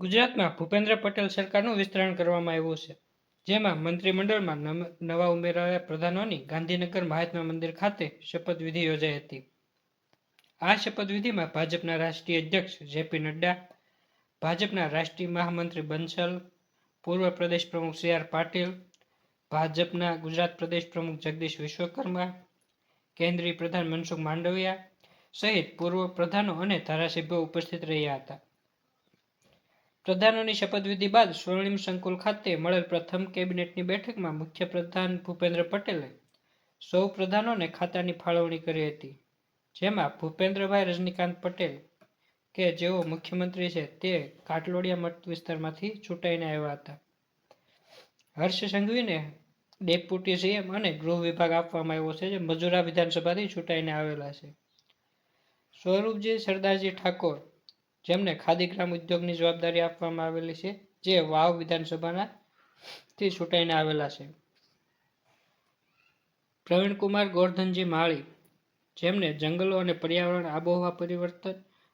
ગુજરાતમાં ભૂપેન્દ્ર પટેલ સરકારનું વિસ્તરણ કરવામાં આવ્યું છે, જેમાં મંત્રીમંડળમાં નવા ઉમેરાયેલા પ્રધાનોની ગાંધીનગર મહાત્મા મંદિર ખાતે શપથવિધિ યોજાઈ હતી. આ શપથવિધિમાં ભાજપના રાષ્ટ્રીય અધ્યક્ષ જેપી નડ્ડા, ભાજપના રાષ્ટ્રીય મહામંત્રી બંસલ, પૂર્વ પ્રદેશ પ્રમુખ સી આર પાટીલ, ભાજપના ગુજરાત પ્રદેશ પ્રમુખ જગદીશ વિશ્વકર્મા, કેન્દ્રીય પ્રધાન મનસુખ માંડવિયા સહિત પૂર્વ પ્રધાનો અને ધારાસભ્યો ઉપસ્થિત રહ્યા હતા. પ્રધાનોની શપથવિધિ બાદ સ્વર્ણિમ સંકુલ ખાતે મળેલ પ્રથમ કેબિનેટની બેઠકમાં મુખ્યપ્રધાન ભૂપેન્દ્ર પટેલે સૌ પ્રધાનોને ખાતાની ફાળવણી કરી હતી, જેમાં ભૂપેન્દ્રભાઈ રજનીકાંત પટેલ કે જેઓ મુખ્યમંત્રી છે તે કાટલોડિયા મત વિસ્તારમાંથી ચૂંટાઈને આવ્યા હતા. હર્ષ સંઘવીને ડેપ્યુટી સીએમ અને ગૃહ વિભાગ આપવામાં આવ્યો છે, જે મજૂરા વિધાનસભાથી ચૂંટાઈને આવેલા છે. સ્વરૂપજી સરદારજી ઠાકોર જેમને ખાદી ગ્રામ ઉદ્યોગની જવાબદારી આપવામાં આવેલી છે, જે વાવ વિધાનસભાના થી ચૂંટાઈને આવેલા છે. પ્રવીણકુમાર ગોરધનજી માળી, જેમને જંગલો અને પર્યાવરણ, આબોહવા પરિવર્તન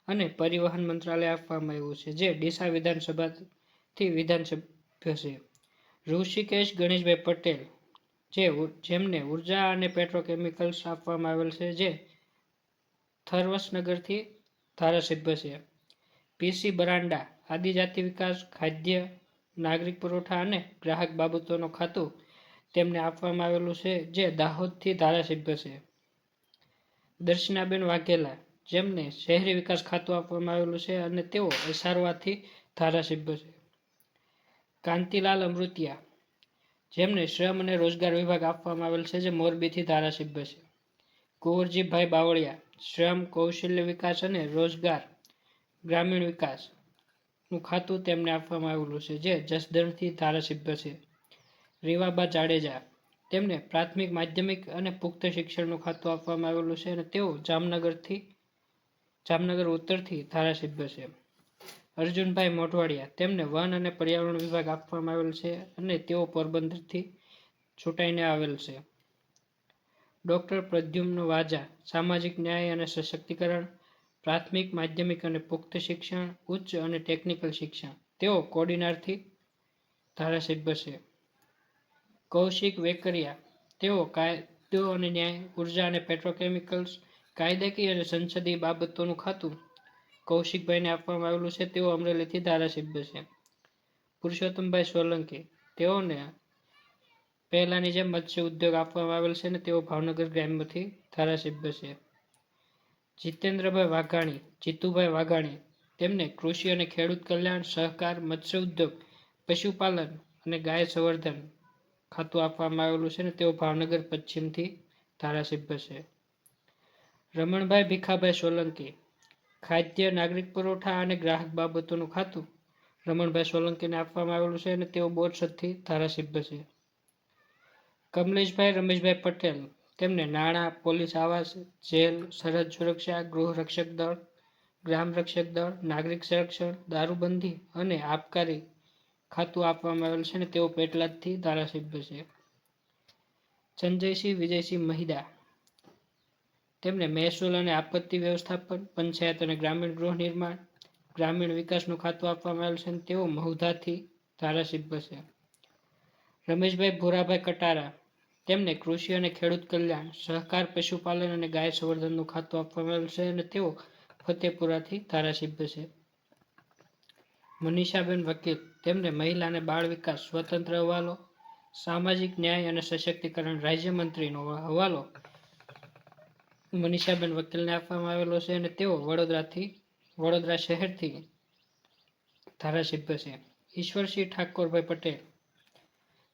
અને પરિવહન મંત્રાલય આપવામાં આવ્યું છે, જે ડીસા વિધાનસભાથી વિધાનસભ્ય છે. ઋષિકેશ ગણેશભાઈ પટેલ, જે જેમને ઊર્જા અને પેટ્રોકેમિકલ્સ આપવામાં આવેલ છે, જે થર્વસનગરથી ધારાસભ્ય છે. પીસી બરાંડા, આદિજાતિ વિકાસ, ખાદ્ય, નાગરિક પુરવઠા અને ગ્રાહક બાબતોનું ખાતું તેમને આપવામાં આવેલું છે, જે દાહોદથી ધારાસભ્ય છે. દર્શનાબેન વાઘેલા, જેમને શહેરી વિકાસ ખાતું આપવામાં આવેલું છે અને તેઓ એસારવાથી ધારાસભ્ય છે. કાંતિલાલ અમૃતિયા, જેમને શ્રમ અને રોજગાર વિભાગ આપવામાં આવેલ છે, જે મોરબીથી ધારાસભ્ય છે. કુંવરજીભાઈ બાવળિયા, શ્રમ, કૌશલ્ય વિકાસ અને રોજગાર ગ્રામીણ વિકાસનું ખાતું તેમને આપવામાં આવેલું છે, જે જસદણથી ધારાસભ્ય છે. રીવાબા જાડેજા, તેમને પ્રાથમિક, માધ્યમિક અને પુખ્ત શિક્ષણનું ખાતું આપવામાં આવેલું છે અને તેઓ જામનગરથી, જામનગર ઉત્તરથી ધારાસભ્ય છે. અર્જુનભાઈ મોઢવાડિયા, તેમને વન અને પર્યાવરણ વિભાગ આપવામાં આવેલ છે અને તેઓ પોરબંદરથી ચૂંટાઈને આવેલ છે. ડૉક્ટર પ્રદ્યુમ્ન વાજા, સામાજિક ન્યાય અને સશક્તિકરણ પ્રાથમિક, માધ્યમિક અને પુખ્ત શિક્ષણ, ઉચ્ચ અને ટેકનિકલ શિક્ષણ. તેઓ કોડીનારથી ધારાસભ્ય છે. કૌશિક વેકરિયા. તેઓ કાયદો અને ન્યાય, ઊર્જા અને પેટ્રોકેમિકલ્સ કાયદાકીય અને સંસદીય બાબતોનું ખાતું કૌશિકભાઈને આપવામાં આવેલું છે. તેઓ અમરેલીથી ધારાસભ્ય છે. પુરુષોત્તમભાઈ સોલંકી. તેઓને પહેલાની જેમ મત્સ્ય ઉદ્યોગ આપવામાં આવેલ છે અને તેઓ ભાવનગર ગ્રામ્યથી ધારાસભ્ય છે. જીતેન્દ્રભાઈ વાઘાણી, જીતુભાઈ વાઘાણી, તેમને કૃષિ અને ખેડૂત કલ્યાણ, સહકાર, મત્સ્ય ઉદ્યોગ, પશુપાલન અને ગાય સંવર્ધન ખાતું આપવામાં આવેલું છે ને તેઓ ભાવનગર પશ્ચિમથી ધારાસભ્ય છે. રમણભાઈ ભીખાભાઈ સોલંકી, ખાદ્ય, નાગરિક પુરવઠા અને ગ્રાહક બાબતોનું ખાતું રમણભાઈ સોલંકીને આપવામાં આવેલું છે અને તેઓ બોરસદથી ધારાસભ્ય છે. કમલેશભાઈ, રમેશભાઈ પટેલ તેમને નાણાં, પોલીસ આવાસ, જેલ, સરહદ સુરક્ષા, ગૃહ રક્ષક દળ, ગ્રામ રક્ષક દળ, નાગરિક સંરક્ષણ, દારૂબંધી અને આબકારી ખાતું આપવામાં આવેલ છે અને તેઓ પેટલાદથી ધારાસભ્ય છે. સંજયસિંહ વિજયસિંહ મહિદા. તેમને મહેસૂલ અને આપત્તિ વ્યવસ્થાપન, પંચાયત અને ગ્રામીણ ગૃહ નિર્માણ, ગ્રામીણ વિકાસનું ખાતું આપવામાં આવેલ છે અને તેઓ મહુધાથી ધારાસભ્ય છે. રમેશભાઈ ભોરાભાઈ કટારા. તેમને કૃષિ અને ખેડૂત કલ્યાણ, સહકાર, પશુપાલન અને ગાય સંવર્ધનનું ખાતું આપવામાં આવેલ છે અને તેઓ ફતેપુરાથી ધારાસભ્ય છે. મનીષાબેન વકીલ તેમને મહિલા અને બાળ વિકાસ, સ્વતંત્ર હવાલો, સામાજિક ન્યાય અને સશક્તિકરણ રાજ્યમંત્રીનો હવાલો મનીષાબેન વકીલને આપવામાં આવેલો છે અને તેઓ વડોદરાથી, વડોદરા શહેરથી ધારાસભ્ય છે. ઈશ્વરસિંહ ઠાકોરભાઈ પટેલ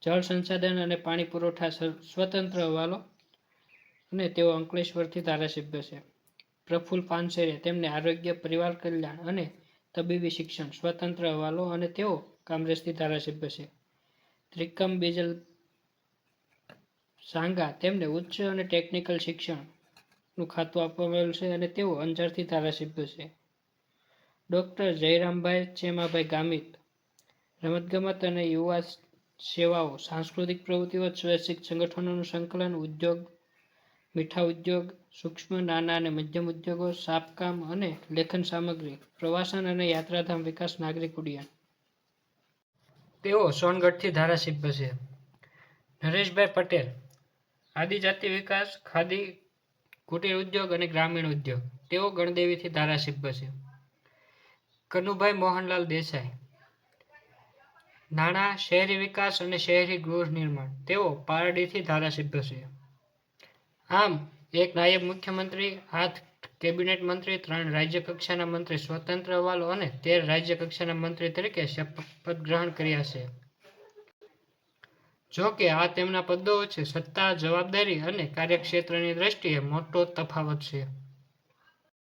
જળ સંસાધન અને પાણી પુરવઠા સ્વતંત્ર હવાલો અને તેઓ અંકલેશ્વરથી ધારાસભ્ય છે. પ્રફુલ્લ પાનસેરે તેમને આરોગ્ય, પરિવાર કલ્યાણ અને તબીબી શિક્ષણ, સ્વતંત્ર હવાલો અને તેઓ કોંગ્રેસથી ધારાસભ્ય છે. ત્રિકમ બેજલ સાંગા તેમને ઉચ્ચ અને ટેકનિકલ શિક્ષણનું ખાતું આપવામાં આવેલું છે અને તેઓ અંજારથી ધારાસભ્ય છે. ડૉક્ટર જયરામભાઈ ચેમાભાઈ ગામિત, રમતગમત અને યુવા સેવાઓ, સાંસ્કૃતિક પ્રવૃત્તિઓ, સ્વૈચ્છિક સંગઠનોનું સંકલન, ઉદ્યોગ, મીઠા ઉદ્યોગ, સૂક્ષ્મ, નાના અને મધ્યમ ઉદ્યોગો, સાપકામ અને લેખન સામગ્રી, પ્રવાસન અને યાત્રાધામ વિકાસ, નાગરિક ઉડ્ડયન. તેઓ સોનગઢથી ધારાસભ્ય છે. નરેશભાઈ પટેલ, આદિજાતિ વિકાસ, ખાદી, કુટીર ઉદ્યોગ અને ગ્રામીણ ઉદ્યોગ. તેઓ ગણદેવીથી ધારાસભ્ય છે. કનુભાઈ મોહનલાલ દેસાઈ નાણાં, શહેરી વિકાસ અને શહેરી ગૃહ નિર્માણ. તેઓ પારડીથી ધારાસભ્ય છે. આમ, એક નાયબ મુખ્યમંત્રી આઠ કેબિનેટ મંત્રી, ત્રણ રાજ્ય કક્ષાના મંત્રી, સ્વતંત્ર હવાલો અને તેર રાજ્ય કક્ષાના મંત્રી તરીકે શપથ ગ્રહણ કર્યા છે. જો કે આ તેમના પદો વચ્ચે સત્તા, જવાબદારી અને કાર્યક્ષેત્રની દ્રષ્ટિએ મોટો તફાવત છે.